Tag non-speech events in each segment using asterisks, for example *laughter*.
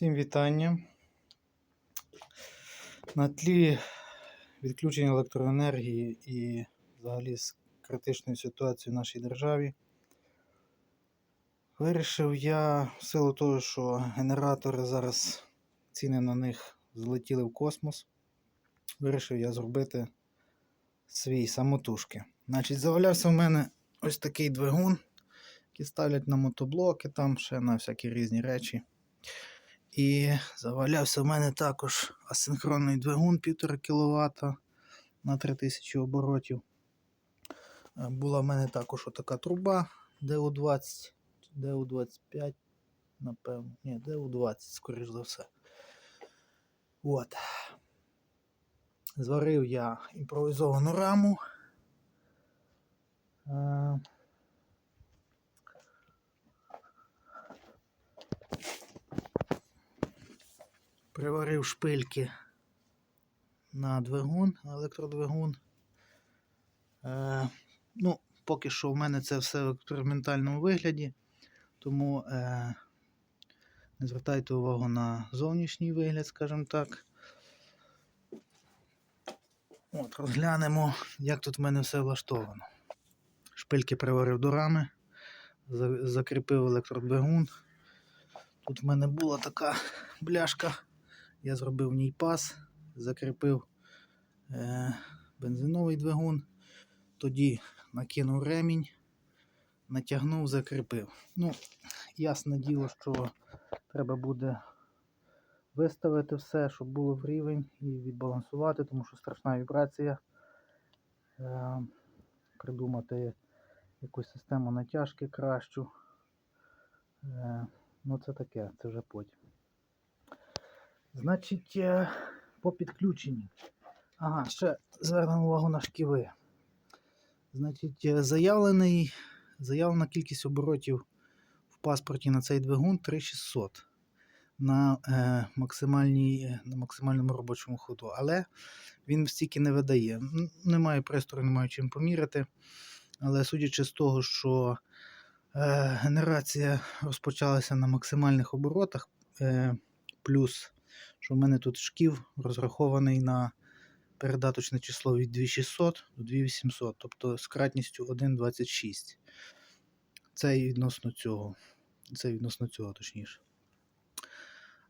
Всім вітання. На тлі відключення електроенергії і взагалі з критичною ситуацією в нашій державі. Вирішив я в силу того, що генератори зараз ціни на них злетіли в космос. Вирішив я зробити свій самотужки. Значить, завалявся в мене ось такий двигун, який ставлять на мотоблоки, там ще на всякі різні речі. І завалявся в мене також асинхронний двигун 1,5 кВт на 3000 оборотів. Е, Була в мене також отака труба DU20, DU25, напевно. Ні, DU20, скоріш за все. От. Зварив я імпровізовану раму. Приварив шпильки на двигун, на електродвигун. Е, ну, поки що в мене це все в експериментальному вигляді, тому е, не звертайте увагу на зовнішній вигляд, скажімо так. От, розглянемо, як тут в мене все влаштовано. Шпильки приварив до рами, закріпив електродвигун. Тут в мене була така бляшка. Я зробив в ній пас, закріпив е, бензиновий двигун, тоді накинув ремінь, натягнув, закріпив. Ну, ясне діло, що треба буде виставити все, щоб було в рівень і відбалансувати, тому що страшна вібрація. Е, придумати якусь систему натяжки кращу. Е, ну, це таке, це вже потім. Значить, е, по підключенню. Ага, ще звернемо увагу на шківи. Значить, е, заявлений, заявлена кількість оборотів в паспорті на цей двигун 3600 на, е, максимальній, на максимальному робочому ходу. Але він стільки не видає. Немає пристрою, немає чим поміряти. Але судячи з того, що е, генерація розпочалася на максимальних оборотах, е, плюс що в мене тут шків розрахований на передаточне число від 2600 до 2800, тобто з кратністю 1,26. Це відносно цього. Це відносно цього, точніше.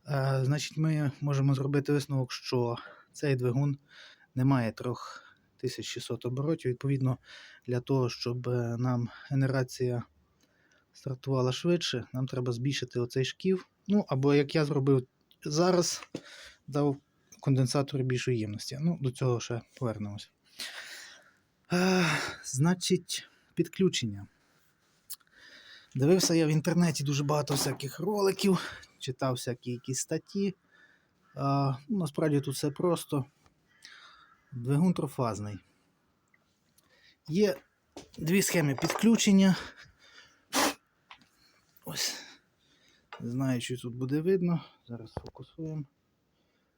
Е, значить, ми можемо зробити висновок, що цей двигун не має 3600 оборотів. Відповідно, для того, щоб е, нам генерація стартувала швидше, нам треба збільшити оцей шків. Ну, або як я зробив зараз, дав конденсатору більшої ємності. Ну, до цього ще повернемось. Е, значить, підключення. Дивився я в інтернеті дуже багато всяких роликів, читав всякі якісь статті. А, ну, насправді тут все просто. Двигун трофазний. Є дві схеми підключення. Ось. Не знаю, чи тут буде видно. Зараз фокусуємо.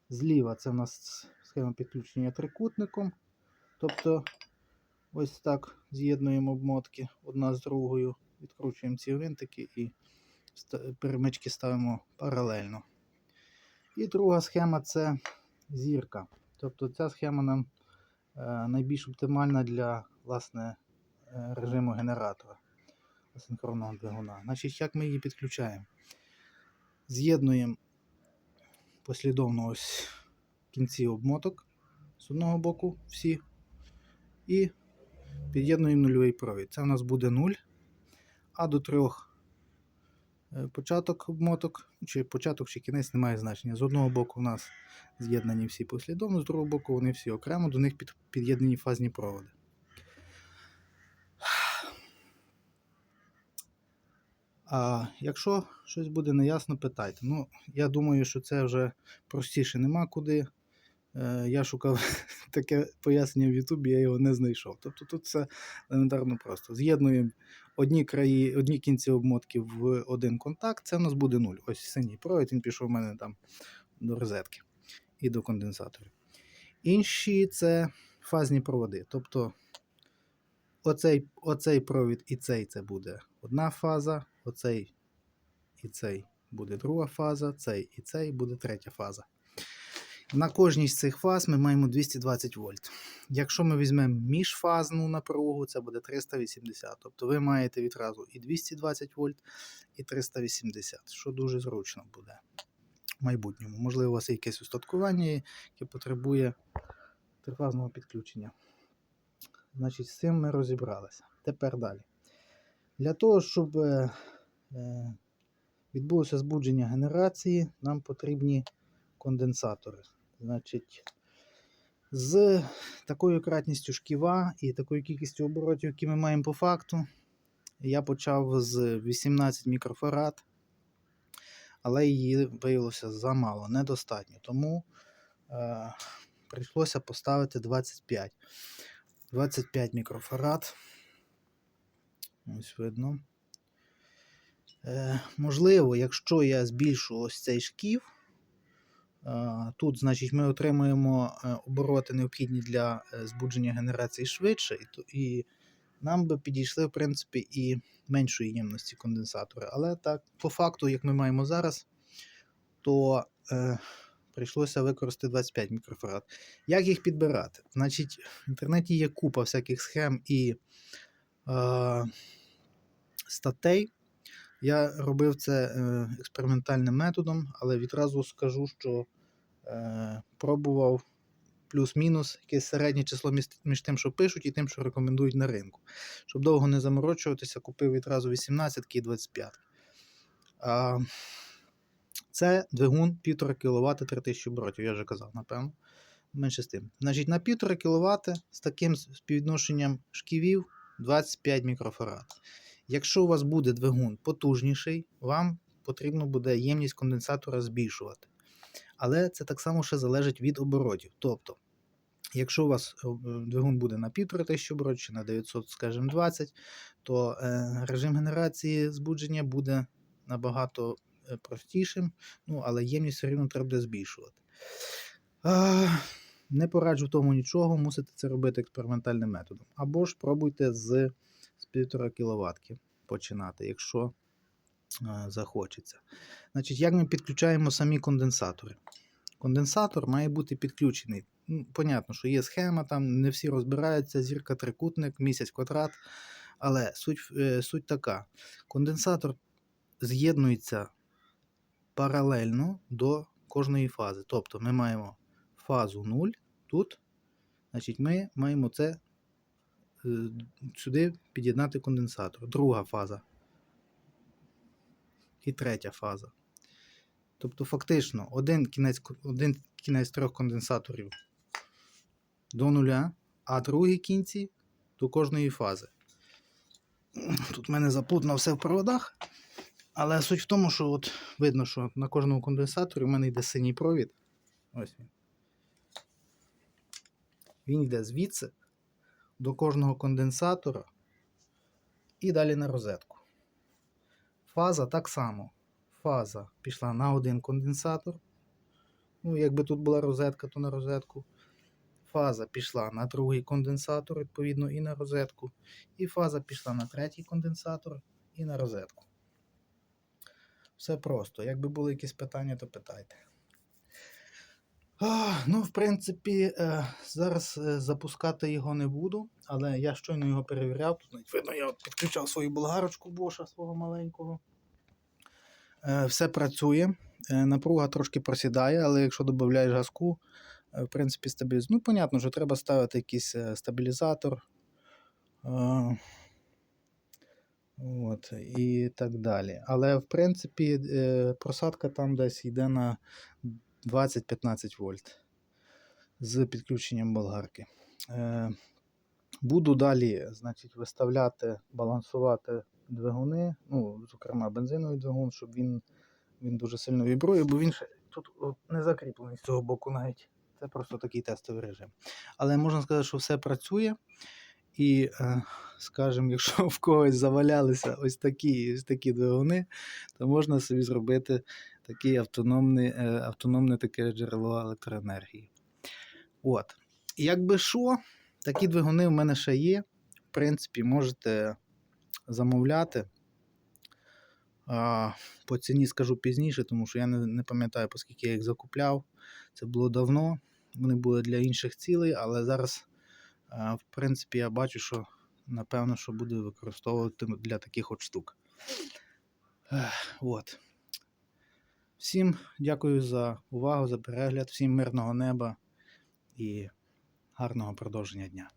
Зліва це в нас схема підключення трикутником. Тобто ось так з'єднуємо обмотки одна з другою, відкручуємо ці винтики і перемички ставимо паралельно. І друга схема це зірка. Тобто ця схема нам е, найбільш оптимальна для власне, е, режиму генератора асинхронного двигуна. Значить, як ми її підключаємо? З'єднуємо послідовно ось кінці обмоток з одного боку всі. І під'єднуємо нульовий провід. Це у нас буде 0. А до трьох е, початок обмоток, чи початок, чи кінець немає значення. З одного боку у нас з'єднані всі послідовно, з другого боку вони всі окремо, до них під- під'єднані фазні проводи. А якщо щось буде неясно, питайте. Ну, я думаю, що це вже простіше нема куди. Е, я шукав *laughs* таке пояснення в Ютубі, я його не знайшов. Тобто тут все елементарно просто. З'єднуємо одні краї, одні кінці обмотки в один контакт, це у нас буде 0. Ось синій провід, він пішов у мене там до розетки і до конденсаторів. Інші це фазні проводи. Тобто оцей, оцей провід і цей це буде одна фаза, оцей і цей буде друга фаза, цей і цей буде третя фаза. На кожній з цих фаз ми маємо 220 вольт. Якщо ми візьмемо міжфазну напругу, це буде 380. Тобто ви маєте відразу і 220 вольт, і 380, що дуже зручно буде в майбутньому. Можливо, у вас є якесь устаткування, яке потребує трифазного підключення. Значить, з цим ми розібралися. Тепер далі. Для того, щоб е, е, відбулося збудження генерації, нам потрібні конденсатори. Значить, з такою кратністю шківа і такою кількістю оборотів, які ми маємо по факту, я почав з 18 мікрофарад, але її виявилося замало, недостатньо. Тому е, прийшлося поставити 25. 25 мікрофарад. Ось видно. Е, можливо, якщо я збільшу ось цей шків, е, тут, значить, ми отримуємо е, обороти необхідні для е, збудження генерації швидше, і, і нам би підійшли, в принципі, і меншої ємності конденсатора. Але так, по факту, як ми маємо зараз, то е, прийшлося використати 25 мікрофарад. Як їх підбирати? Значить, в інтернеті є купа всяких схем і е, статей. Я робив це е, експериментальним методом, але відразу скажу, що е, пробував плюс-мінус якесь середнє число між, тим, що пишуть, і тим, що рекомендують на ринку. Щоб довго не заморочуватися, купив відразу 18 і 25. А, це двигун 1,5 кВт 3000 оборотів, я вже казав, напевно. Менше з тим. Значить, на 1,5 кВт з таким співвідношенням шківів 25 мікрофарад. Якщо у вас буде двигун потужніший, вам потрібно буде ємність конденсатора збільшувати. Але це так само ще залежить від оборотів. Тобто, якщо у вас е, двигун буде на 1500 оборотів чи на 900, скажімо, 20, то е, режим генерації збудження буде набагато е, простішим, ну, але ємність все рівно треба буде збільшувати. Не пораджу тому нічого, мусите це робити експериментальним методом. Або ж пробуйте з 1,5 кВт починати, якщо е, захочеться. Значить, як ми підключаємо самі конденсатори? Конденсатор має бути підключений. Ну, понятно, що є схема, там не всі розбираються, зірка трикутник, місяць квадрат. Але суть, е, суть така: конденсатор з'єднується паралельно до кожної фази. Тобто ми маємо фазу 0 тут. Значить, ми маємо це е, сюди під'єднати конденсатор. Друга фаза. І третя фаза. Тобто, фактично, один кінець, один кінець трьох конденсаторів до нуля, а другі кінці до кожної фази. Тут в мене заплутано все в проводах. Але суть в тому, що от видно, що на кожному конденсаторі в мене йде синій провід. Ось він. Він йде звідси до кожного конденсатора і далі на розетку. Фаза так само. Фаза пішла на один конденсатор. Ну, якби тут була розетка, то на розетку. Фаза пішла на другий конденсатор, відповідно, і на розетку. І фаза пішла на третій конденсатор і на розетку. Все просто. Якби були якісь питання, то питайте. Ну, в принципі, е, зараз е, запускати його не буду, але я щойно його перевіряв. Тут видно, я підключав свою болгарочку Боша свого маленького. Е, все працює. Напруга трошки просідає, але якщо додаєш газку, в принципі, стабілізує. Ну, понятно, що треба ставити якийсь стабілізатор. От, і так далі. Але в принципі просадка там десь йде на 20-15 вольт з підключенням болгарки. Е, Буду далі значить, виставляти, балансувати двигуни, ну, зокрема бензиновий двигун, щоб він, він дуже сильно вібрує, бо він ще тут не закріплений з цього боку навіть. Це просто такий тестовий режим. Але можна сказати, що все працює. І, е, скажімо, якщо *laughs* в когось завалялися ось такі, ось такі двигуни, то можна собі зробити таке автономне, е, автономне таке джерело електроенергії. От. Якби що, такі двигуни в мене ще є. В принципі, можете замовляти. По ціні скажу пізніше, тому що я не, пам'ятаю, по скільки я їх закупляв. Це було давно. Вони були для інших цілей, але зараз, в принципі, я бачу, що напевно, що буду використовувати для таких от штук. От. Всім дякую за увагу, за перегляд, всім мирного неба і гарного продовження дня.